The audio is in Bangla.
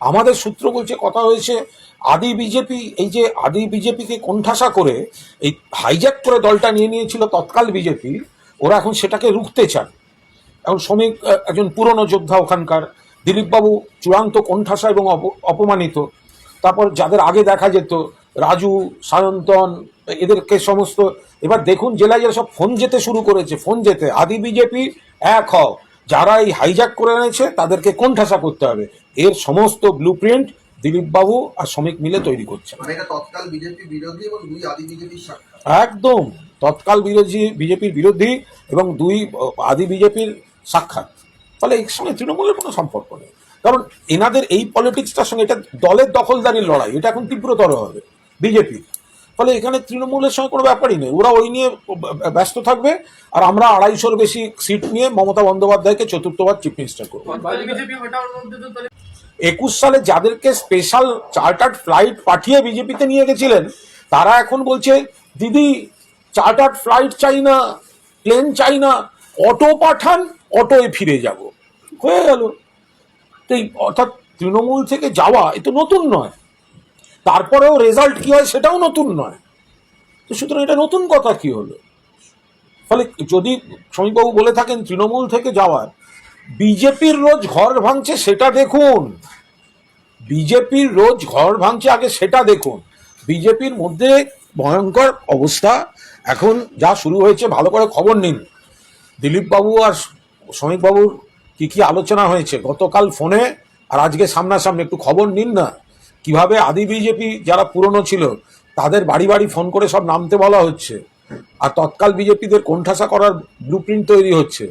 আমাদের সূত্র বলছে কথা হয়েছে, আদি বিজেপি, এই যে আদি বিজেপিকে কোণঠাসা করে এই হাইজ্যাক করে দলটা নিয়ে নিয়েছিল তৎকাল বিজেপি, ওরা এখন সেটাকে রুখতে চান। এখন শ্রমিক একজন পুরনো যোদ্ধা ওখানকার, দিলীপবাবু চূড়ান্ত কোণঠাসা এবং অপ- অপমানিত। তারপর যাদের আগে দেখা যেত, রাজু, সায়ন্তন, এদেরকে সমস্ত, এবার দেখুন জেলায় জেলা সব ফোন যেতে শুরু করেছে, ফোন যেতে, আদি বিজেপি এক হও। যারা এই হাইজ্যাক করে এনেছে তাদেরকে কোণঠাসা করতে হবে। এর সমস্ত ব্লু প্রিন্ট দিলীপবাবু আর শ্রমিক মিলে তৈরি করছে। মানে বিজেপির একদম তৎকাল বিরোধী বিজেপির বিরোধী এবং দুই আদি বিজেপির সাক্ষাৎ। ফলে এর সঙ্গে তৃণমূলের কোনো সম্পর্ক নেই। কারণ এনাদের এই পলিটিক্সটার সঙ্গে এটা দলের দখলদারির লড়াই এটা এখন তীব্রতর হবে। বিজেপি ফলে এখানে তৃণমূলের সঙ্গে কোনো ব্যাপারই নেই। ওরা ওই নিয়ে ব্যস্ত থাকবে আর আমরা আড়াইশোর বেশি সিট নিয়ে মমতা বন্দ্যোপাধ্যায়কে চতুর্থবার চিফ মিনিস্টার করব। একুশ সালে যাদেরকে স্পেশাল চার্টার্ড ফ্লাইট পাঠিয়ে বিজেপিতে নিয়ে গেছিলেন, তারা এখন বলছে, দিদি, চার্টার্ড ফ্লাইট চাই না, প্লেন চাই না, অটো পাঠান, অটোয় ফিরে যাব। হয়ে গেল। তো অর্থাৎ তৃণমূল থেকে যাওয়া, এ তো নতুন নয়। তারপরেও রেজাল্ট কি হয় সেটাও নতুন নয়। তো সুতরাং এটা নতুন কথা কি হলো? ফলে যদি শ্রমিকবাবু বলে থাকেন তৃণমূল থেকে যাওয়ার, বিজেপির রোজ ঘর ভাঙছে সেটা দেখুন। বিজেপির রোজ ঘর ভাঙছে আগে সেটা দেখুন। বিজেপির মধ্যে ভয়ঙ্কর অবস্থা। এখন যা শুরু হয়েছে ভালো করে খবর নিন। দিলীপবাবু আর শ্রমিকবাবুর কি কি আলোচনা হয়েছে? গতকাল ফোনে আর আজকে সামনাসামনি একটু খবর নিন না? কীভাবে আদি বিজেপি যারা পুরনো ছিল, তাদের বাড়ি বাড়ি ফোন করে সব নামতে বলা হচ্ছে। আর তৎকাল বিজেপিদের কোণঠাসা করার ব্লু তৈরি হচ্ছে।